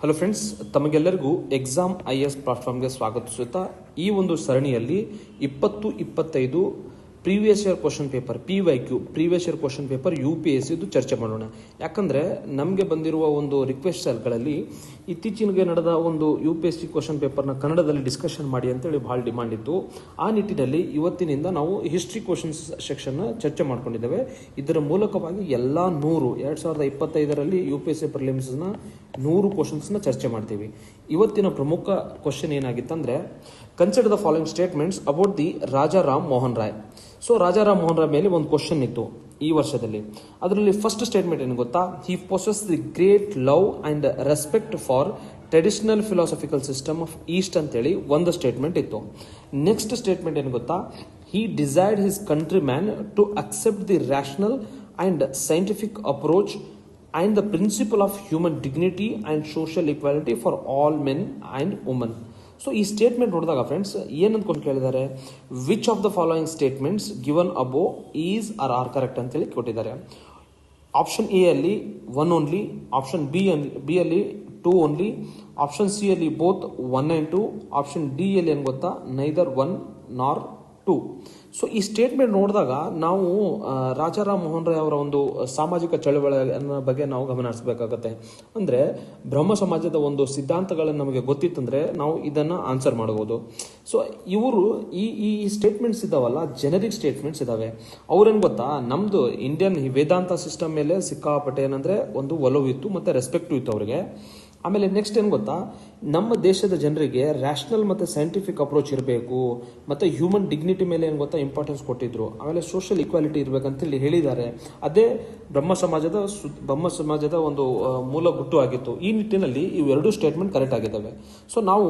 Hello friends ತಮಗೆಲ್ಲರಿಗೂ exam I S ಪ್ಲಾಟ್ಫಾರ್ಮ್ಗೆ ಸ್ವಾಗತಿಸುತ್ತಾ ಈ ಒಂದು ಸರಣಿಯಲ್ಲಿ ಇಪ್ಪತ್ತು ಇಪ್ಪತ್ತೈದು previous year question paper P Y Q previous year question paper U P S ಸಿದು ಚರ್ಚೆ ಮಾಡೋಣ. ಯಾಕಂದರೆ ನಮಗೆ ಬಂದಿರುವ ಒಂದು ರಿಕ್ವೆಸ್ಟ್ ಸೆಲ್ಗಳಲ್ಲಿ ಇತ್ತೀಚಿನಗೆ ನಡೆದ ಒಂದು U P S C question ಪೇಪರ್ನ ಕನ್ನಡದಲ್ಲಿ ಡಿಸ್ಕಷನ್ ಮಾಡಿ ಅಂತೇಳಿ ಭಾಳ ಡಿಮಾಂಡ್ ಇತ್ತು. ಆ ನಿಟ್ಟಿನಲ್ಲಿ ಇವತ್ತಿನಿಂದ ನಾವು ಹಿಸ್ಟ್ರಿ ಕ್ವಶನ್ಸ್ ಸೆಕ್ಷನ್ನ ಚರ್ಚೆ ಮಾಡ್ಕೊಂಡಿದ್ದೇವೆ. ಇದರ ಮೂಲಕವಾಗಿ ಎಲ್ಲ ನೂರು, ಎರಡು ಸಾವಿರದ ಇಪ್ಪತ್ತೈದರಲ್ಲಿ ಯು ಪಿ ಎಸ್ ಸಿ ಪ್ರಿಲಿಮ್ಸ್ನ ನೂರು ಕ್ವಶನ್ಸ್ನ ಚರ್ಚೆ ಮಾಡ್ತೀವಿ. ಇವತ್ತಿನ ಪ್ರಮುಖ question ಏನಾಗಿತ್ತಂದರೆ consider the following statements about the Rajaram Mohan Roy so Rajaram Mohan Roy ಮೇಲೆ ಒಂದು ಕ್ವಶನ್ ಇತ್ತು ಈ ವರ್ಷದಲ್ಲಿ. ಅದರಲ್ಲಿ ಫಸ್ಟ್ ಸ್ಟೇಟ್ಮೆಂಟ್ ಏನು ಗೊತ್ತಾ? He possess the great love and respect for traditional philosophical system of east ಅಂತೇಳಿ ಒಂದು ಸ್ಟೇಟ್ಮೆಂಟ್ ಇತ್ತು. ನೆಕ್ಸ್ಟ್ ಸ್ಟೇಟ್ಮೆಂಟ್ ಏನು ಗೊತ್ತಾ? He decide his countryman to accept the rational and scientific approach and the principle of human dignity and social equality for all men and woman so ಈ statement ನೋಡಿದಾಗ friends ಏನಂದ್ಕೊಂಡು ಕೇಳಿದ್ದಾರೆ? Which of the following statements given above is are are correct ಅಂತೇಳಿ ಕೊಟ್ಟಿದ್ದಾರೆ. Option A ಅಲ್ಲಿ one only option B ಅಲ್ಲಿ B ಅಲ್ಲಿ two only option C ಅಲ್ಲಿ both one and two option D ಅಲ್ಲಿ ಏನು ಗೊತ್ತಾ? Neither one nor two so ಈ ಸ್ಟೇಟ್ಮೆಂಟ್ ನೋಡಿದಾಗ ನಾವು ರಾಜಾರಾಮ್ ಮೋಹನ್ ರಾಯ್ ಅವರ ಒಂದು ಸಾಮಾಜಿಕ ಚಳವಳಿಯ ಬಗ್ಗೆ ನಾವು ಗಮನ ಹರಿಸಬೇಕಾಗತ್ತೆ ಅಂದರೆ, ಬ್ರಹ್ಮ ಸಮಾಜದ ಒಂದು ಸಿದ್ಧಾಂತಗಳನ್ನು ನಮಗೆ ಗೊತ್ತಿತ್ತಂದ್ರೆ ನಾವು ಇದನ್ನ ಆನ್ಸರ್ ಮಾಡಬಹುದು ಸೊ ಇವರು, ಈ ಈ ಸ್ಟೇಟ್ಮೆಂಟ್ಸ್ ಇದ್ದಾವಲ್ಲ ಜನರಿಕ್ ಸ್ಟೇಟ್ಮೆಂಟ್ಸ್ ಇದ್ದಾವೆ ಅವ್ರೇನು ಗೊತ್ತಾ, ನಮ್ದು ಇಂಡಿಯನ್ ವೇದಾಂತ ಸಿಸ್ಟಮ್ ಮೇಲೆ ಸಿಕ್ಕಾಪಟ್ಟೆ ಏನಂದರೆ ಒಂದು ಒಲವು ಇತ್ತು, ಮತ್ತೆ ರೆಸ್ಪೆಕ್ಟು ಇತ್ತು ಅವರಿಗೆ. ಆಮೇಲೆ ನೆಕ್ಸ್ಟ್ ಏನು ಗೊತ್ತಾ? ನಮ್ಮ ದೇಶದ ಜನರಿಗೆ ರ್ಯಾಷನಲ್ ಮತ್ತು ಸೈಂಟಿಫಿಕ್ ಅಪ್ರೋಚ್ ಇರಬೇಕು, ಮತ್ತು ಹ್ಯೂಮನ್ ಡಿಗ್ನಿಟಿ ಮೇಲೆ ಏನು ಗೊತ್ತಾ ಇಂಪಾರ್ಟೆನ್ಸ್ ಕೊಟ್ಟಿದ್ರು. ಆಮೇಲೆ ಸೋಷಿಯಲ್ ಈಕ್ವಾಲಿಟಿ ಇರಬೇಕಂತೇಳಿ ಹೇಳಿದ್ದಾರೆ. ಅದೇ ಬ್ರಹ್ಮ ಸಮಾಜದ ಸು- ಬ್ರಹ್ಮ ಸಮಾಜದ ಒಂದು ಮೂಲ ಗುಟ್ಟು ಆಗಿತ್ತು. ಈ ನಿಟ್ಟಿನಲ್ಲಿ ಇವೆರಡೂ ಸ್ಟೇಟ್ಮೆಂಟ್ ಕರೆಕ್ಟ್ ಆಗಿದ್ದಾವೆ. ಸೊ ನಾವು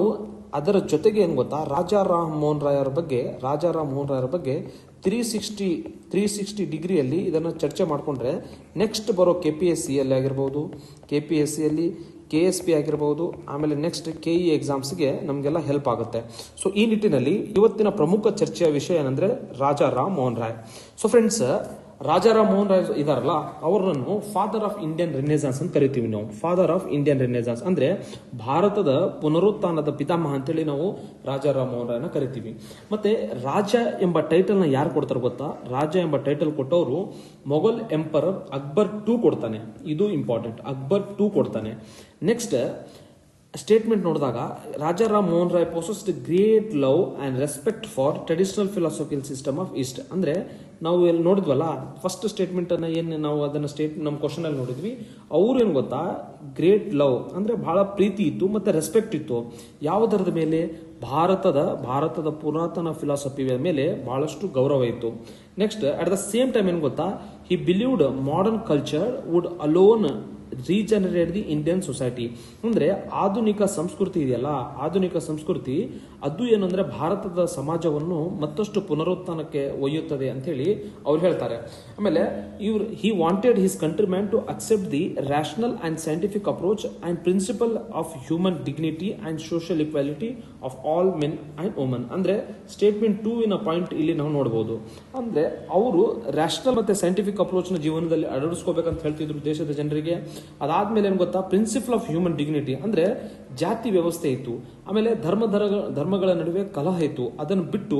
ಅದರ ಜೊತೆಗೆ ಏನು ಗೊತ್ತಾ? ರಾಜಾ ರಾಮ್ ಮೋಹನ್ ರಾಯರ ಬಗ್ಗೆ ರಾಜಾ ರಾಮ್ ಮೋಹನ್ ರಾಯರ ಬಗ್ಗೆ ತ್ರೀ ಸಿಕ್ಸ್ಟಿ ತ್ರೀ ಸಿಕ್ಸ್ಟಿ ಡಿಗ್ರಿಯಲ್ಲಿ ಇದನ್ನು ಚರ್ಚೆ ಮಾಡಿಕೊಂಡ್ರೆ ನೆಕ್ಸ್ಟ್ ಬರೋ ಕೆ ಪಿ ಎಸ್ ಸಿಯಲ್ಲಿ ಆಗಿರ್ಬೋದು ಕೆ ಪಿ ಎಸ್ ಸಿಯಲ್ಲಿ ಕೆ ಎಸ್ ಪಿ ಆಗಿರ್ಬೋದು, ಆಮೇಲೆ ನೆಕ್ಸ್ಟ್ ಕೆ ಇ ಎಕ್ಸಾಮ್ಸ್ಗೆ ನಮಗೆಲ್ಲ ಹೆಲ್ಪ್ ಆಗುತ್ತೆ. ಸೊ ಈ ನಿಟ್ಟಿನಲ್ಲಿ ಇವತ್ತಿನ ಪ್ರಮುಖ ಚರ್ಚೆಯ ವಿಷಯ ಏನಂದರೆ ರಾಜಾ ರಾಮ್ ಮೋಹನ್ ರಾಯ್. ಸೊ ಫ್ರೆಂಡ್ಸ್ ರಾಜಾರಾಮ್ ಮೋಹನ್ ರಾಯ್ ಇದಾರಲ್ಲ, ಅವರನ್ನು ಫಾದರ್ ಆಫ್ ಇಂಡಿಯನ್ ರೆನೆಸಾನ್ಸ್ ಅಂತ ಕರಿತೀವಿ ನಾವು. ಫಾದರ್ ಆಫ್ ಇಂಡಿಯನ್ ರೆನೆಸಾನ್ಸ್ ಅಂದ್ರೆ ಭಾರತದ ಪುನರುತ್ಥಾನದ ಪಿತಾಮಹ ಅಂತೇಳಿ ನಾವು ರಾಜಾರಾಮ್ ಮೋಹನ್ ರಾಯ್ನ ಕರಿತೀವಿ. ಮತ್ತೆ ರಾಜ ಎಂಬ ಟೈಟಲ್ನ ಯಾರು ಕೊಡ್ತಾರೆ ಗೊತ್ತಾ? ರಾಜ ಎಂಬ ಟೈಟಲ್ ಕೊಟ್ಟವರು ಮೊಘಲ್ ಎಂಪರರ್ ಅಕ್ಬರ್ ಟೂ ಕೊಡ್ತಾನೆ. ಇದು ಇಂಪಾರ್ಟೆಂಟ್ ಅಕ್ಬರ್ ಟೂ ಕೊಡ್ತಾನೆ. ನೆಕ್ಸ್ಟ್ ಸ್ಟೇಟ್ಮೆಂಟ್ ನೋಡಿದಾಗ Rajaram Mohan Roy possessed great love and respect for traditional philosophical system of east ಅಂದ್ರೆ, ನಾವು ಎಲ್ಲಿ ನೋಡಿದ್ವಲ್ಲ ಫಸ್ಟ್ ಸ್ಟೇಟ್ಮೆಂಟ್ ಅನ್ನ ಏನು ನಾವು ಅದನ್ನ ಸ್ಟೇಟ್ ನಮ್ಮ ಕ್ವಶನಲ್ಲಿ ನೋಡಿದ್ವಿ. ಅವ್ರು ಏನು ಗೊತ್ತಾ? ಗ್ರೇಟ್ ಲವ್ ಅಂದ್ರೆ ಬಹಳ ಪ್ರೀತಿ ಇತ್ತು ಮತ್ತೆ ರೆಸ್ಪೆಕ್ಟ್ ಇತ್ತು. ಯಾವುದರದ ಮೇಲೆ? ಭಾರತದ ಭಾರತದ ಪುರಾತನ ಫಿಲಾಸಫಿ ಮೇಲೆ ಬಹಳಷ್ಟು ಗೌರವ ಇತ್ತು. Next at the same time ಏನು ಗೊತ್ತಾ? He believed modern culture would alone regenerate the Indian society. ಅಂದ್ರೆ ಆಧುನಿಕ ಸಂಸ್ಕೃತಿ ಇದೆಯಲ್ಲ, ಆಧುನಿಕ ಸಂಸ್ಕೃತಿ ಅದು ಏನಂದ್ರೆ ಭಾರತದ ಸಮಾಜವನ್ನು ಮತ್ತಷ್ಟು ಪುನರುತ್ಥಾನಕ್ಕೆ ಒಯ್ಯುತ್ತದೆ ಅಂತ ಹೇಳಿ ಅವ್ರು ಹೇಳ್ತಾರೆ. ಆಮೇಲೆ ಇವ್ರು he wanted his countryman to accept the rational and scientific approach and principle of human dignity and social equality of all men and woman ಅಂದ್ರೆ ಸ್ಟೇಟ್ಮೆಂಟ್ ಟೂ ಇನ ಪಾಯಿಂಟ್ ಇಲ್ಲಿ ನಾವು ನೋಡಬಹುದು ಅಂದ್ರೆ ಅವರು ರ್ಯಾಷನಲ್ ಮತ್ತೆ ಸೈಂಟಿಫಿಕ್ ಅಪ್ರೋಚ್ನ ಜೀವನದಲ್ಲಿ ಅಳವಡಿಸ್ಕೋಬೇಕಂತ ಹೇಳ್ತಿದ್ರು ದೇಶದ ಜನರಿಗೆ. ಅದಾದ್ಮೇಲೆ ಏನು ಗೊತ್ತಾ? ಪ್ರಿನ್ಸಿಪಲ್ ಆಫ್ ಹ್ಯೂಮನ್ ಡಿಗ್ನಿಟಿ ಅಂದ್ರೆ ಜಾತಿ ವ್ಯವಸ್ಥೆ ಇತ್ತು. ಆಮೇಲೆ ಧರ್ಮ ಧರ್ಮಗಳ ನಡುವೆ ಕಲಹ ಇತ್ತು. ಅದನ್ನು ಬಿಟ್ಟು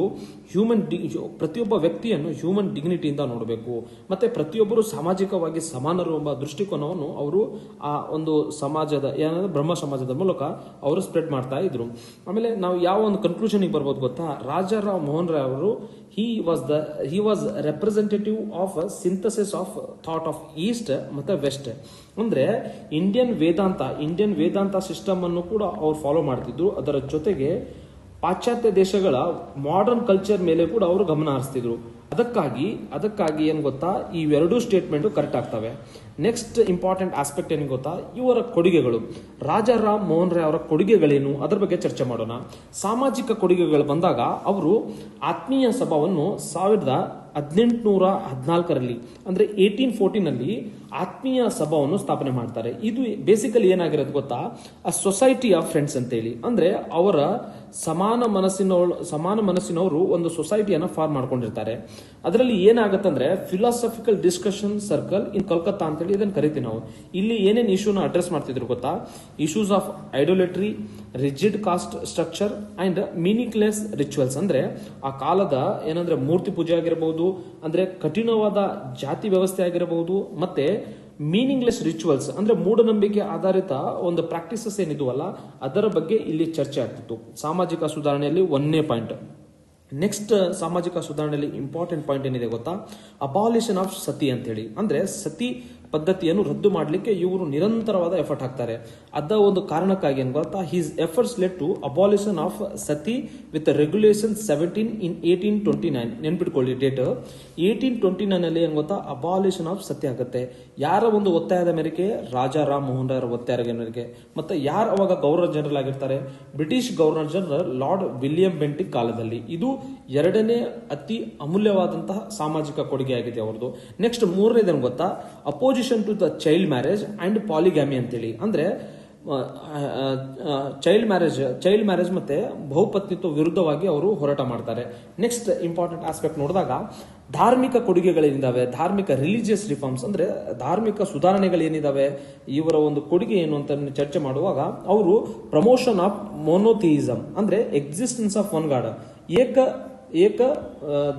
ಹ್ಯೂಮನ್ ಡಿ ಪ್ರತಿಯೊಬ್ಬ ವ್ಯಕ್ತಿಯನ್ನು ಹ್ಯೂಮನ್ ಡಿಗ್ನಿಟಿಯಿಂದ ನೋಡಬೇಕು. ಮತ್ತೆ ಪ್ರತಿಯೊಬ್ಬರು ಸಾಮಾಜಿಕವಾಗಿ ಸಮಾನರು ಎಂಬ ದೃಷ್ಟಿಕೋನವನ್ನು ಅವರು ಆ ಒಂದು ಸಮಾಜದ, ಏನಂದ್ರೆ ಬ್ರಹ್ಮ ಸಮಾಜದ ಮೂಲಕ ಅವರು ಸ್ಪ್ರೆಡ್ ಮಾಡ್ತಾ ಇದ್ರು. ಆಮೇಲೆ ನಾವು ಯಾವ ಒಂದು ಕನ್ಕ್ಲೂಷನ್ ಬರ್ಬೋದು ಗೊತ್ತಾ? ರಾಜಾರಾವ್ ಮೋಹನ್ ರಾಯ್ ಅವರು he was the he was representative of synthesis of thought of east ಮತ್ತು ವೆಸ್ಟ್ ಅಂದರೆ Indian Vedanta Indian Vedanta system ಅನ್ನು ಕೂಡ ಅವ್ರು ಫಾಲೋ ಮಾಡ್ತಿದ್ರು. ಅದರ ಜೊತೆಗೆ ಪಾಶ್ಚಾತ್ಯ ದೇಶಗಳ ಮಾಡರ್ನ್ ಕಲ್ಚರ್ ಮೇಲೆ ಕೂಡ ಅವರು ಗಮನ ಹರಿಸ್ತಿದ್ರು. ಅದಕ್ಕಾಗಿ ಅದಕ್ಕಾಗಿ ಏನು ಗೊತ್ತಾ? ಇವೆರಡೂ ಸ್ಟೇಟ್ಮೆಂಟು ಕರೆಕ್ಟ್ ಆಗ್ತವೆ. ನೆಕ್ಸ್ಟ್ ಇಂಪಾರ್ಟೆಂಟ್ ಆಸ್ಪೆಕ್ಟ್ ಏನು ಗೊತ್ತಾ? ಇವರ ಕೊಡುಗೆಗಳು. ರಾಜಾರಾಮ್ ಮೋಹನ್ ರಾಯ್ ಅವರ ಕೊಡುಗೆಗಳೇನು? ಅದರ ಬಗ್ಗೆ ಚರ್ಚೆ ಮಾಡೋಣ. ಸಾಮಾಜಿಕ ಕೊಡುಗೆಗಳು ಬಂದಾಗ ಅವರು ಆತ್ಮೀಯ ಸಭಾವನ್ನು ಸಾವಿರದ ಹದಿನೆಂಟುನೂರ ಹದಿನಾಲ್ಕರಲ್ಲಿ, ಅಂದರೆ ಏಯ್ಟೀನ್ ಫೋರ್ಟೀನಲ್ಲಿ ಆತ್ಮೀಯ ಸಭಾವನ್ನು ಸ್ಥಾಪನೆ ಮಾಡ್ತಾರೆ. ಇದು ಬೇಸಿಕಲಿ ಏನಾಗಿರೋದು ಗೊತ್ತಾ? ಅ ಸೊಸೈಟಿ ಆಫ್ ಫ್ರೆಂಡ್ಸ್ ಅಂತೇಳಿ. ಅಂದರೆ ಅವರ ಸಮಾನ ಮನಸ್ಸಿನ ಸಮಾನ ಮನಸ್ಸಿನವರು ಒಂದು ಸೊಸೈಟಿಯನ್ನು ಫಾರ್ಮ್ ಮಾಡ್ಕೊಂಡಿರ್ತಾರೆ. ಅದರಲ್ಲಿ ಏನಾಗುತ್ತಂದ್ರೆ philosophical discussion circle in Kolkata ಅಂತೇಳಿ ಅಂತೇಳಿ ಇದನ್ನು ಕರಿತೀವಿ ನಾವು. ಇಲ್ಲಿ ಏನೇನು ಇಶ್ಯೂನ ಅಡ್ರೆಸ್ ಮಾಡ್ತಿದ್ರು ಗೊತ್ತಾ? Issues of idolatry rigid caste structure and meaningless rituals ಅಂದ್ರೆ ಆ ಕಾಲದ ಏನಂದ್ರೆ ಮೂರ್ತಿ ಪೂಜೆ ಆಗಿರಬಹುದು ಅಂದ್ರೆ ಕಠಿಣವಾದ ಜಾತಿ ವ್ಯವಸ್ಥೆ ಆಗಿರಬಹುದು ಮತ್ತೆ ಮೀನಿಂಗ್ಲೆಸ್ ರಿಚುವಲ್ಸ್ ಅಂದ್ರೆ ಮೂಢನಂಬಿಕೆ ಆಧಾರಿತ ಒಂದು ಪ್ರಾಕ್ಟೀಸಸ್ ಏನಿದ್ವಲ್ಲ, ಅದರ ಬಗ್ಗೆ ಇಲ್ಲಿ ಚರ್ಚೆ ಆಗ್ತಿತ್ತು. ಸಾಮಾಜಿಕ ಸುಧಾರಣೆಯಲ್ಲಿ ಒಂದನೇ ಪಾಯಿಂಟ್ ನೆಕ್ಸ್ಟ್ ಸಾಮಾಜಿಕ ಸುಧಾರಣೆಯಲ್ಲಿ ಇಂಪಾರ್ಟೆಂಟ್ ಪಾಯಿಂಟ್ ಏನಿದೆ ಗೊತ್ತಾ? ಅಬಾಲಿಷನ್ ಆಫ್ ಸತಿ ಅಂತ ಹೇಳಿ ಅಂದ್ರೆ ಸತಿ ಪದ್ಧತಿಯನ್ನು ರದ್ದು ಮಾಡಲಿಕ್ಕೆ ಇವರು ನಿರಂತರವಾದ ಎಫರ್ಟ್ ಹಾಕ್ತಾರೆ. ಅದ ಒಂದು ಕಾರಣಕ್ಕಾಗಿ ಏನು ಗೊತ್ತಾ? His efforts led to abolition of sati with regulation seventeen in eighteen twenty nine ನೆನ್ಪಿಟ್ಕೊಳ್ಳಿ ಡೇಟ್ ಏಯ್ಟೀನ್ ಟ್ವೆಂಟಿ ನೈನ್ ಅಲ್ಲಿ ಏನು ಗೊತ್ತಾ? ಅಬಾಲಿಷನ್ ಆಫ್ ಸತಿ ಆಗುತ್ತೆ. ಯಾರ ಒಂದು ಒತ್ತಾಯದ ಮೇರೆಗೆ? ರಾಜಾ ರಾಮ್ ಮೋಹನ್ ರಾಯರ ಒತ್ತಾಯದ ಮೇರೆಗೆ. ಮತ್ತೆ ಯಾರು ಅವಾಗ ಗವರ್ನರ್ ಜನರಲ್ ಆಗಿರ್ತಾರೆ? British governor general lord William Bentinck ಕಾಲದಲ್ಲಿ. ಇದು ಎರಡನೇ ಅತಿ ಅಮೂಲ್ಯವಾದಂತಹ ಸಾಮಾಜಿಕ ಕೊಡುಗೆ ಆಗಿದೆ ಅವರದು ನೆಕ್ಸ್ಟ್ ಮೂರನೇದೇನು ಗೊತ್ತಾ? Opposition to the child marriage and polygamy ಅಂತೇಳಿ. ಅಂದ್ರೆ ಚೈಲ್ಡ್ ಮ್ಯಾರೇಜ್ ಚೈಲ್ಡ್ ಮ್ಯಾರೇಜ್ ಮತ್ತೆ ಬಹುಪತ್ನಿತ್ವ ವಿರುದ್ಧವಾಗಿ ಅವರು ಹೋರಾಟ ಮಾಡ್ತಾರೆ. ನೆಕ್ಸ್ಟ್ ಇಂಪಾರ್ಟೆಂಟ್ ಆಸ್ಪೆಕ್ಟ್ ನೋಡಿದಾಗ, ಧಾರ್ಮಿಕ ಕೊಡುಗೆಗಳೇನಿದ್ದಾವೆ ಧಾರ್ಮಿಕ ರಿಲಿಜಿಯಸ್ ರಿಫಾರ್ಮ್ಸ್ ಅಂದ್ರೆ ಧಾರ್ಮಿಕ ಸುಧಾರಣೆಗಳೇನಿದಾವೆ, ಇವರ ಒಂದು ಕೊಡುಗೆ ಏನು ಅಂತ ಚರ್ಚೆ ಮಾಡುವಾಗ, ಅವರು ಪ್ರಮೋಷನ್ ಆಫ್ ಮೊನೋಥಿಯಿಸಮ್ ಅಂದ್ರೆ ಎಕ್ಸಿಸ್ಟೆನ್ಸ್ ಆಫ್ ಒನ್ ಗಾಡ್ ಏಕ ಏಕ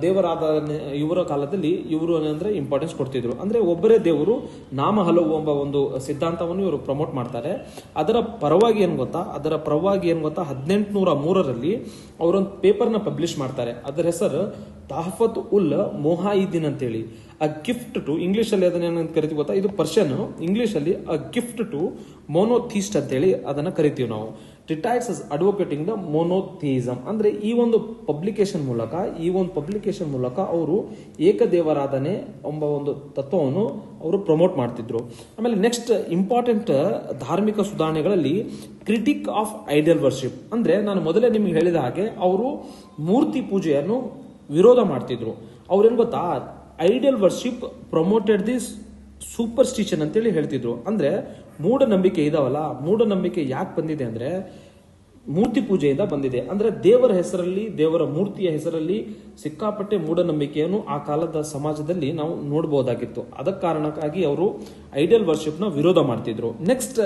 ದೇವರಾದ ಇವರ ಕಾಲದಲ್ಲಿ ಇವರು ಅಂದ್ರೆ ಇಂಪಾರ್ಟೆನ್ಸ್ ಕೊಡ್ತಿದ್ರು. ಅಂದ್ರೆ ಒಬ್ಬರೇ ದೇವರು, ನಾಮ ಹಲವು ಎಂಬ ಒಂದು ಸಿದ್ಧಾಂತವನ್ನು ಇವರು ಪ್ರಮೋಟ್ ಮಾಡ್ತಾರೆ. ಅದರ ಪರವಾಗಿ ಏನು ಗೊತ್ತಾ? ಅದರ ಪರವಾಗಿ ಏನು ಗೊತ್ತಾ? ಹದಿನೆಂಟುನೂರ ಮೂರರಲ್ಲಿ ಅವರೊಂದು ಪೇಪರ್ನ ಪಬ್ಲಿಷ್ ಮಾಡ್ತಾರೆ. ಅದರ ಹೆಸರು ತಾಹಫತ್ ಉಲ್ ಮೊಹಾಯಿದ್ದೀನ್ ಅಂತೇಳಿ. ಅ ಗಿಫ್ಟ್ ಟು ಇಂಗ್ಲಿಷ್ ಅಲ್ಲಿ ಅದನ್ನ ಏನಂತ ಕರಿತೀವಿ ಗೊತ್ತಾ? ಇದು ಪರ್ಷಿಯನ್ ಇಂಗ್ಲಿಷ್ ಅಲ್ಲಿ ಅ ಗಿಫ್ಟ್ ಟು ಮೋನೋಥೀಸ್ಟ್ ಅಂತೇಳಿ ಅದನ್ನ ಕರಿತೀವಿ ನಾವು. ಟ್ರಿಟೈಟ್ಸ್ ಅಡ್ವೊಕೇಟಿಂಗ್ ದ ಮೋನೋಥಿಯಿಸಮ್ ಅಂದರೆ ಈ ಒಂದು ಪಬ್ಲಿಕೇಶನ್ ಮೂಲಕ, ಈ ಒಂದು ಪಬ್ಲಿಕೇಶನ್ ಮೂಲಕ ಅವರು ಏಕದೇವರಾಧನೆ ಎಂಬ ಒಂದು ತತ್ವವನ್ನು ಅವರು ಪ್ರಮೋಟ್ ಮಾಡ್ತಿದ್ರು. ಆಮೇಲೆ ನೆಕ್ಸ್ಟ್ ಇಂಪಾರ್ಟೆಂಟ್ ಧಾರ್ಮಿಕ ಸುಧಾರಣೆಗಳಲ್ಲಿ ಕ್ರಿಟಿಕ್ ಆಫ್ ಐಡಿಯಲ್ ವರ್ಷಿಪ್ ಅಂದರೆ ನಾನು ಮೊದಲೇ ನಿಮಗೆ ಹೇಳಿದ ಹಾಗೆ ಅವರು ಮೂರ್ತಿ ಪೂಜೆಯನ್ನು ವಿರೋಧ ಮಾಡ್ತಿದ್ರು. ಅವ್ರೇನು ಗೊತ್ತಾ? Idol worship promoted this superstition ಅಂತೇಳಿ ಹೇಳ್ತಿದ್ರು. ಅಂದರೆ ಮೂಢನಂಬಿಕೆ ಇದಾವಲ್ಲ ಮೂಢನಂಬಿಕೆ ಯಾಕೆ ಬಂದಿದೆ ಅಂದ್ರೆ ಮೂರ್ತಿ ಪೂಜೆಯಿಂದ ಬಂದಿದೆ. ಅಂದ್ರೆ ದೇವರ ಹೆಸರಲ್ಲಿ, ದೇವರ ಮೂರ್ತಿಯ ಹೆಸರಲ್ಲಿ ಸಿಕ್ಕಾಪಟ್ಟೆ ಮೂಢನಂಬಿಕೆಯನ್ನು ಆ ಕಾಲದ ಸಮಾಜದಲ್ಲಿ ನಾವು ನೋಡಬಹುದಾಗಿತ್ತು ಅದಕ್ಕೆ ಕಾರಣಕ್ಕಾಗಿ ಅವರು ಐಡಿಯಲ್ ವರ್ಷಿಪ್ನ ವಿರೋಧ ಮಾಡ್ತಿದ್ರು. ನೆಕ್ಸ್ಟ್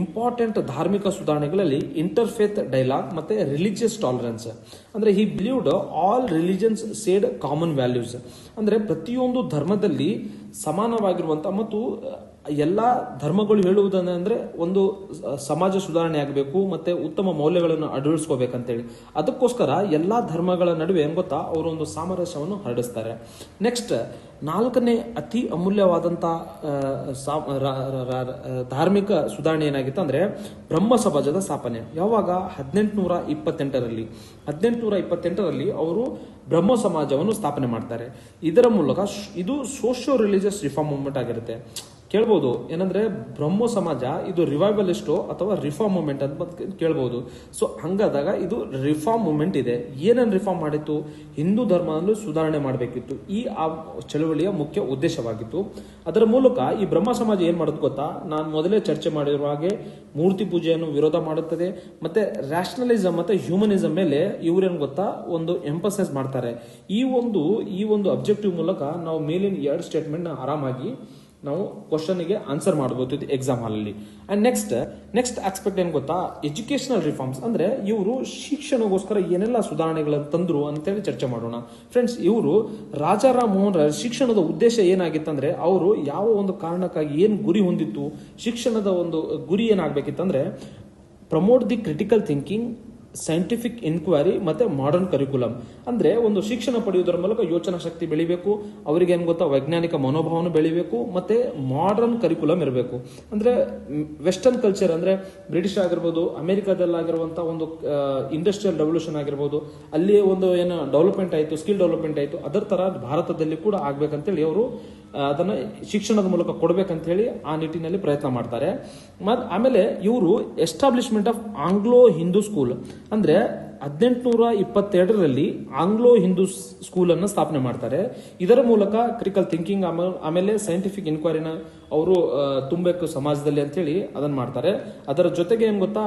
ಇಂಪಾರ್ಟೆಂಟ್ ಧಾರ್ಮಿಕ ಸುಧಾರಣೆಗಳಲ್ಲಿ ಇಂಟರ್ಫೇತ್ ಡೈಲಾಗ್ ಮತ್ತೆ ರಿಲಿಜಿಯಸ್ ಟಾಲರೆನ್ಸ್ ಅಂದ್ರೆ he believed all religions said common values ಅಂದ್ರೆ ಪ್ರತಿಯೊಂದು ಧರ್ಮದಲ್ಲಿ ಸಮಾನವಾಗಿರುವಂತ ಮತ್ತು ಎಲ್ಲಾ ಧರ್ಮಗಳು ಹೇಳುವುದನ್ನ ಅಂದ್ರೆ ಒಂದು ಸಮಾಜ ಸುಧಾರಣೆ ಆಗಬೇಕು ಮತ್ತೆ ಉತ್ತಮ ಮೌಲ್ಯಗಳನ್ನು ಅಳವಡಿಸ್ಕೋಬೇಕಂತೇಳಿ. ಅದಕ್ಕೋಸ್ಕರ ಎಲ್ಲ ಧರ್ಮಗಳ ನಡುವೆ ಗೊತ್ತಾ? ಅವರು ಒಂದು ಸಾಮರಸ್ಯವನ್ನು ಹರಡಿಸ್ತಾರೆ. ನೆಕ್ಸ್ಟ್ ನಾಲ್ಕನೇ ಅತಿ ಅಮೂಲ್ಯವಾದಂಥ ಧಾರ್ಮಿಕ ಸುಧಾರಣೆ ಏನಾಗಿತ್ತು ಅಂದ್ರೆ ಬ್ರಹ್ಮ ಸಮಾಜದ ಸ್ಥಾಪನೆ. ಯಾವಾಗ? ಹದಿನೆಂಟುನೂರ ಇಪ್ಪತ್ತೆಂಟರಲ್ಲಿ. ಹದಿನೆಂಟುನೂರ ಇಪ್ಪತ್ತೆಂಟರಲ್ಲಿ ಅವರು ಬ್ರಹ್ಮ ಸಮಾಜವನ್ನು ಸ್ಥಾಪನೆ ಮಾಡ್ತಾರೆ. ಇದರ ಮೂಲಕ ಇದು ಸೋಷಿಯೋ ರಿಲಿಜಿಯಸ್ ರಿಫಾರ್ಮ್ ಮೂವ್ಮೆಂಟ್ ಆಗಿರುತ್ತೆ. ಕೇಳ್ಬೋದು. ಏನಂದ್ರೆ ಬ್ರಹ್ಮ ಸಮಾಜ, ಇದು ರಿವೈವಲಿಸ್ಟು ಅಥವಾ ರಿಫಾರ್ಮ್ ಮೂಮೆಂಟ್ ಅಂತ ಬಂದ್ ಕೇಳ್ಬೋದು. ಸೊ ಹಂಗಾದಾಗ ಇದು ರಿಫಾರ್ಮ್ ಮೂಮೆಂಟ್ ಇದೆ. ಏನೇನು ರಿಫಾರ್ಮ್ ಮಾಡಿತ್ತು? ಹಿಂದೂ ಧರ್ಮವನ್ನು ಸುಧಾರಣೆ ಮಾಡಬೇಕಿತ್ತು. ಈ ಆ ಚಳವಳಿಯ ಮುಖ್ಯ ಉದ್ದೇಶವಾಗಿತ್ತು. ಅದರ ಮೂಲಕ ಈ ಬ್ರಹ್ಮ ಸಮಾಜ ಏನ್ ಮಾಡೋದು ಗೊತ್ತಾ? ನಾನು ಮೊದಲೇ ಚರ್ಚೆ ಮಾಡಿರುವ ಹಾಗೆ ಮೂರ್ತಿ ಪೂಜೆಯನ್ನು ವಿರೋಧ ಮಾಡುತ್ತದೆ, ಮತ್ತೆ ರ್ಯಾಷನಲಿಸಮ್ ಮತ್ತೆ ಹ್ಯೂಮನಿಸಮ್ ಮೇಲೆ ಇವರೇನು ಗೊತ್ತಾ? ಒಂದು ಎಂಪಸೈಸ್ ಮಾಡ್ತಾರೆ. ಈ ಒಂದು ಈ ಒಂದು ಅಬ್ಜೆಕ್ಟಿವ್ ಮೂಲಕ ನಾವು ಮೇಲಿನ ಎರಡು ಸ್ಟೇಟ್ಮೆಂಟ್ ಆರಾಮಾಗಿ ನಾವು ಕ್ವಶನ್ಗೆ ಆನ್ಸರ್ ಮಾಡಬಹುದು ಎಕ್ಸಾಮ್ ಹಾಲಲ್ಲಿ ಅಂಡ್ ನೆಕ್ಸ್ಟ್ ನೆಕ್ಸ್ಟ್ ಆಸ್ಪೆಕ್ಟ್ ಏನ್ ಗೊತ್ತಾ? ಎಜುಕೇಶನಲ್ ರಿಫಾರ್ಮ್ಸ್ ಅಂದ್ರೆ ಇವರು ಶಿಕ್ಷಣಗೋಸ್ಕರ ಏನೆಲ್ಲ ಸುಧಾರಣೆಗಳನ್ನು ತಂದ್ರು ಅಂತೇಳಿ ಚರ್ಚೆ ಮಾಡೋಣ. ಫ್ರೆಂಡ್ಸ್ ಇವರು ರಾಜಾರಾಮ್ ಮೋಹನ್ ರಾಯ್ ಶಿಕ್ಷಣದ ಉದ್ದೇಶ ಏನಾಗಿತ್ತಂದ್ರೆ ಅವರು ಯಾವ ಒಂದು ಕಾರಣಕ್ಕಾಗಿ ಏನು ಗುರಿ ಹೊಂದಿತ್ತು, ಶಿಕ್ಷಣದ ಒಂದು ಗುರಿ ಏನಾಗಬೇಕಿತ್ತಂದ್ರೆ promote the critical thinking scientific inquiry ಮತ್ತೆ ಮಾಡರ್ನ್ ಕರಿಕ್ಯುಲಮ್ ಅಂದ್ರೆ ಒಂದು ಶಿಕ್ಷಣ ಪಡೆಯುವುದರ ಮೂಲಕ ಯೋಚನಾ ಶಕ್ತಿ ಬೆಳಿಬೇಕು, ಅವರಿಗೆ ಏನು ಗೊತ್ತಾ, ವೈಜ್ಞಾನಿಕ ಮನೋಭಾವನೆ ಬೆಳಿಬೇಕು, ಮತ್ತೆ ಮಾಡರ್ನ್ ಕರಿಕ್ಯುಲಮ್ ಇರಬೇಕು. ಅಂದ್ರೆ ವೆಸ್ಟರ್ನ್ ಕಲ್ಚರ್ ಅಂದ್ರೆ ಬ್ರಿಟಿಷ್ ಆಗಿರ್ಬೋದು ಅಮೆರಿಕಾದಲ್ಲಾಗಿರುವಂತಹ ಒಂದು ಇಂಡಸ್ಟ್ರಿಯಲ್ ರೆವಲ್ಯೂಷನ್ ಆಗಿರ್ಬೋದು ಅಲ್ಲಿ ಒಂದು ಏನು ಡೆವಲಪ್ಮೆಂಟ್ ಆಯಿತು ಸ್ಕಿಲ್ ಡೆವಲಪ್ಮೆಂಟ್ ಆಯಿತು, ಅದರ ತರ ಭಾರತದಲ್ಲಿ ಕೂಡ ಆಗ್ಬೇಕಂತೇಳಿ ಅವರು ಅದನ್ನ ಶಿಕ್ಷಣದ ಮೂಲಕ ಕೊಡ್ಬೇಕಂತ ಹೇಳಿ ಆ ನಿಟ್ಟಿನಲ್ಲಿ ಪ್ರಯತ್ನ ಮಾಡ್ತಾರೆ. ಮತ್ತು ಆಮೇಲೆ ಇವರು establishment of Anglo Hindu school ಅಂದ್ರೆ ಹದಿನೆಂಟುನೂರ ಇಪ್ಪತ್ತೆರಡರಲ್ಲಿ ಆಂಗ್ಲೋ ಹಿಂದೂ ಸ್ಕೂಲ್ ಅನ್ನು ಸ್ಥಾಪನೆ ಮಾಡ್ತಾರೆ. ಇದರ ಮೂಲಕ ಕ್ರಿಟಿಕಲ್ ಥಿಂಕಿಂಗ್ ಆಮೇಲೆ ಸೈಂಟಿಫಿಕ್ ಇನ್ಕ್ವೈರಿನ ಅವರು ತುಂಬಬೇಕು ಸಮಾಜದಲ್ಲಿ ಅಂತೇಳಿ ಅದನ್ನ ಮಾಡ್ತಾರೆ. ಅದರ ಜೊತೆಗೆ ಏನು ಗೊತ್ತಾ?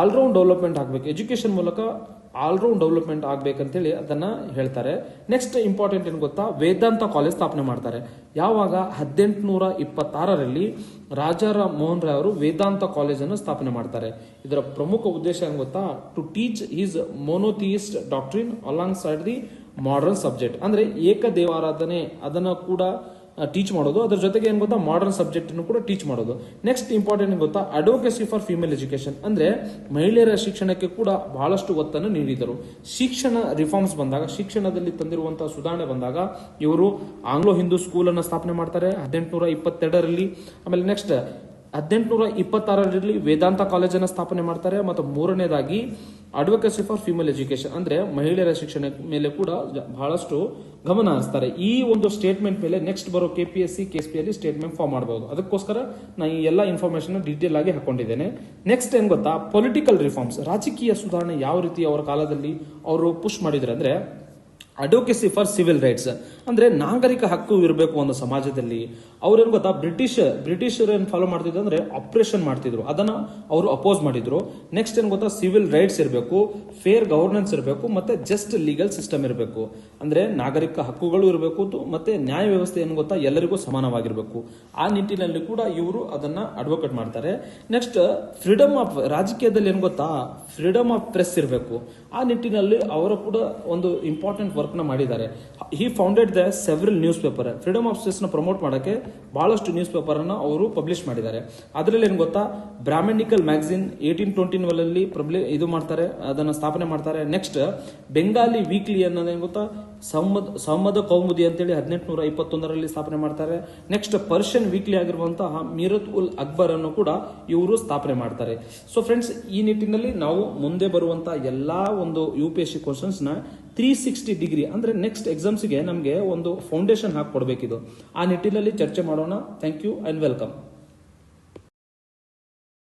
ಆಲ್ರೌಂಡ್ ಡೆವಲಪ್ಮೆಂಟ್ ಆಗಬೇಕು. ಎಜುಕೇಶನ್ ಮೂಲಕ ಆಲ್ರೌಂಡ್ ಡೆವಲಪ್ಮೆಂಟ್ ಆಗಬೇಕಂತೇಳಿ ಅದನ್ನ ಹೇಳ್ತಾರೆ. ನೆಕ್ಸ್ಟ್ ಇಂಪಾರ್ಟೆಂಟ್ ಏನು ಗೊತ್ತಾ? ವೇದಾಂತ ಕಾಲೇಜ್ ಸ್ಥಾಪನೆ ಮಾಡ್ತಾರೆ. ಯಾವಾಗ? ಹದಿನೆಂಟುನೂರ ಇಪ್ಪತ್ತಾರರಲ್ಲಿ ರಾಜಾರಾಮ್ ಮೋಹನ್ ರಾಯ್ ಅವರು ವೇದಾಂತ ಕಾಲೇಜನ್ನು ಸ್ಥಾಪನೆ ಮಾಡ್ತಾರೆ. ಇದರ ಪ್ರಮುಖ ಉದ್ದೇಶ ಏನು ಗೊತ್ತಾ? To teach is monotheist doctrine alongside the modern subject ಅಂದ್ರೆ ಏಕ ದೇವಾರಾಧನೆ ಅದನ್ನ ಕೂಡ ಟೀಚ್ ಮಾಡೋದು. ಅದ್ರ ಜೊತೆಗೆ ಏನು ಗೊತ್ತಾ? ಮಾಡರ್ನ್ ಸಬ್ಜೆಕ್ಟ್ ಕೂಡ ಟೀಚ್ ಮಾಡೋದು. ನೆಕ್ಸ್ಟ್ ಇಂಪಾರ್ಟೆಂಟ್ ಗೊತ್ತಾ? ಅಡ್ವೊಕೇಸಿ ಫಾರ್ ಫಿಮೇಲ್ ಎಜುಕೇಶನ್ ಅಂದ್ರೆ ಮಹಿಳೆಯರ ಶಿಕ್ಷಣಕ್ಕೆ ಕೂಡ ಬಹಳಷ್ಟು ಒತ್ತನ್ನು ನೀಡಿದರು. ಶಿಕ್ಷಣ ರಿಫಾರ್ಮ್ಸ್ ಬಂದಾಗ, ಶಿಕ್ಷಣದಲ್ಲಿ ತಂದಿರುವಂತಹ ಸುಧಾರಣೆ ಬಂದಾಗ, ಇವರು ಆಂಗ್ಲೋ ಹಿಂದೂ ಸ್ಕೂಲ್ ಅನ್ನ ಸ್ಥಾಪನೆ ಮಾಡ್ತಾರೆ. ಹದಿನೆಂಟುನೂರ ಇಪ್ಪತ್ತೆರಡರಲ್ಲಿ. ಆಮೇಲೆ ನೆಕ್ಸ್ಟ್ ಹದಿನೆಂಟುನೂರ ಇಪ್ಪತ್ತಾರರಲ್ಲಿ ವೇದಾಂತ ಕಾಲೇಜನ್ನು ಸ್ಥಾಪನೆ ಮಾಡ್ತಾರೆ ಮತ್ತು ಮೂರನೇದಾಗಿ ಅಡ್ವೊಕಸಿ ಫಾರ್ ಫಿಮೇಲ್ ಎಜುಕೇಶನ್ ಅಂದ್ರೆ ಮಹಿಳೆಯರ ಶಿಕ್ಷಣ ಮೇಲೆ ಕೂಡ ಬಹಳಷ್ಟು ಗಮನ ಹರಿಸ್ತಾರೆ. ಈ ಒಂದು ಸ್ಟೇಟ್ಮೆಂಟ್ ಮೇಲೆ ನೆಕ್ಸ್ಟ್ ಬರೋ K P S C K S P ಅಲ್ಲಿ ಸ್ಟೇಟ್ಮೆಂಟ್ ಫಾರ್ಮ್ ಮಾಡಬಹುದು ಅದಕ್ಕೋಸ್ಕರ ನಾನು ಈ ಎಲ್ಲ ಇನ್ಫಾರ್ಮೇಶನ್ ಡೀಟೇಲ್ ಆಗಿ ಹಾಕೊಂಡಿದ್ದೇನೆ. ನೆಕ್ಸ್ಟ್ ಏನು ಗೊತ್ತಾ? ಪೊಲಿಟಿಕಲ್ ರಿಫಾರ್ಮ್ಸ್ ರಾಜಕೀಯ ಸುಧಾರಣೆ ಯಾವ ರೀತಿ ಅವರ ಕಾಲದಲ್ಲಿ ಅವರು ಪುಷ್ ಮಾಡಿದ್ರು ಅಂದ್ರೆ ಅಡ್ವೊಕೇಸಿ ಫಾರ್ ಸಿವಿಲ್ ರೈಟ್ಸ್ ಅಂದ್ರೆ ನಾಗರಿಕ ಹಕ್ಕು ಇರಬೇಕು ಒಂದು ಸಮಾಜದಲ್ಲಿ ಅವ್ರೇನ್ ಗೊತ್ತಾ? ಬ್ರಿಟಿಷ್ ಬ್ರಿಟಿಷರು ಏನ್ ಫಾಲೋ ಮಾಡ್ತಿದ್ರು ಅಂದ್ರೆ ಆಪ್ರೇಷನ್ ಮಾಡ್ತಿದ್ರು. ಅದನ್ನ ಅವರು ಅಪೋಸ್ ಮಾಡಿದ್ರು. ನೆಕ್ಸ್ಟ್ ಏನು ಗೊತ್ತಾ? ಸಿವಿಲ್ ರೈಟ್ಸ್ ಇರಬೇಕು ಫೇರ್ ಗವರ್ನೆನ್ಸ್ ಇರಬೇಕು, ಮತ್ತೆ ಜಸ್ಟ್ ಲೀಗಲ್ ಸಿಸ್ಟಮ್ ಇರಬೇಕು. ಅಂದ್ರೆ ನಾಗರಿಕ ಹಕ್ಕುಗಳು ಇರಬೇಕು ಮತ್ತೆ ನ್ಯಾಯ ವ್ಯವಸ್ಥೆ ಏನು ಗೊತ್ತಾ? ಎಲ್ಲರಿಗೂ ಸಮಾನವಾಗಿರಬೇಕು. ಆ ನಿಟ್ಟಿನಲ್ಲಿ ಕೂಡ ಇವರು ಅದನ್ನ ಅಡ್ವೊಕೇಟ್ ಮಾಡ್ತಾರೆ. ನೆಕ್ಸ್ಟ್ ಫ್ರೀಡಮ್ ಆಫ್ ರಾಜಕೀಯದಲ್ಲಿ ಏನು ಗೊತ್ತಾ? ಫ್ರೀಡಮ್ ಆಫ್ ಪ್ರೆಸ್ ಇರಬೇಕು. ಆ ನಿಟ್ಟಿನಲ್ಲಿ ಅವರು ಕೂಡ ಒಂದು ಇಂಪಾರ್ಟೆಂಟ್ ವರ್ಕ್ನ ಮಾಡಿದ್ದಾರೆ. He founded the several newspaper freedom of ಪ್ರೆಸ್ನ promote ಮಾಡೋಕ್ಕೆ ಬಹಳಷ್ಟು ನ್ಯೂಸ್ ಪೇಪರ್ ಅನ್ನ ಅವರು ಪಬ್ಲಿಷ್ ಮಾಡಿದ್ದಾರೆ. ಅದರಲ್ಲಿ ಏನು ಗೊತ್ತಾ? ಬ್ರಾಹ್ಮಣಿಕಲ್ ಮ್ಯಾಗಝಿನ್ ಏಯ್ಟೀನ್ ಟ್ವೆಂಟಿ ನಲ್ಲಿ ಪ್ರಬ್ಲಿ ಇದು ಮಾಡ್ತಾರೆ, ಅದನ್ನ ಸ್ಥಾಪನೆ ಮಾಡ್ತಾರೆ. ನೆಕ್ಸ್ಟ್ ಬೆಂಗಾಲಿ ವೀಕ್ಲಿ ಅನ್ನೋದೇನ್ ಗೊತ್ತಾ? ಸಂಮದ ಸಂಮದ ಕೌಮುದಿ ಅಂತೇಳಿ ಹದಿನೆಂಟುನೂರ ಇಪ್ಪತ್ತೊಂದರಲ್ಲಿ ಸ್ಥಾಪನೆ ಮಾಡ್ತಾರೆ. ನೆಕ್ಸ್ಟ್ ಪರ್ಷಿಯನ್ ವೀಕ್ಲಿ ಆಗಿರುವಂತಹ ಮೀರತ್ ಉಲ್ ಅಕ್ಬರ್ ಅನ್ನು ಕೂಡ ಇವರು ಸ್ಥಾಪನೆ ಮಾಡ್ತಾರೆ. ಸೊ ಫ್ರೆಂಡ್ಸ್ ಈ ನಿಟ್ಟಿನಲ್ಲಿ ನಾವು ಮುಂದೆ ಬರುವಂತಹ ಎಲ್ಲ ಒಂದು ಯು ಪಿ ಎಸ್ ಸಿ ಕ್ವಶನ್ಸ್ನ ತ್ರೀ ಸಿಕ್ಸ್ಟಿ ಡಿಗ್ರಿ ಅಂದ್ರೆ ನೆಕ್ಸ್ಟ್ ಎಕ್ಸಾಮ್ಸ್ಗೆ ನಮಗೆ ಒಂದು ಫೌಂಡೇಶನ್ ಹಾಕಿ ಕೊಡಬೇಕಿದು ಆ ನಿಟ್ಟಿನಲ್ಲಿ ಚರ್ಚೆ ಮಾಡೋಣ. Thank you and welcome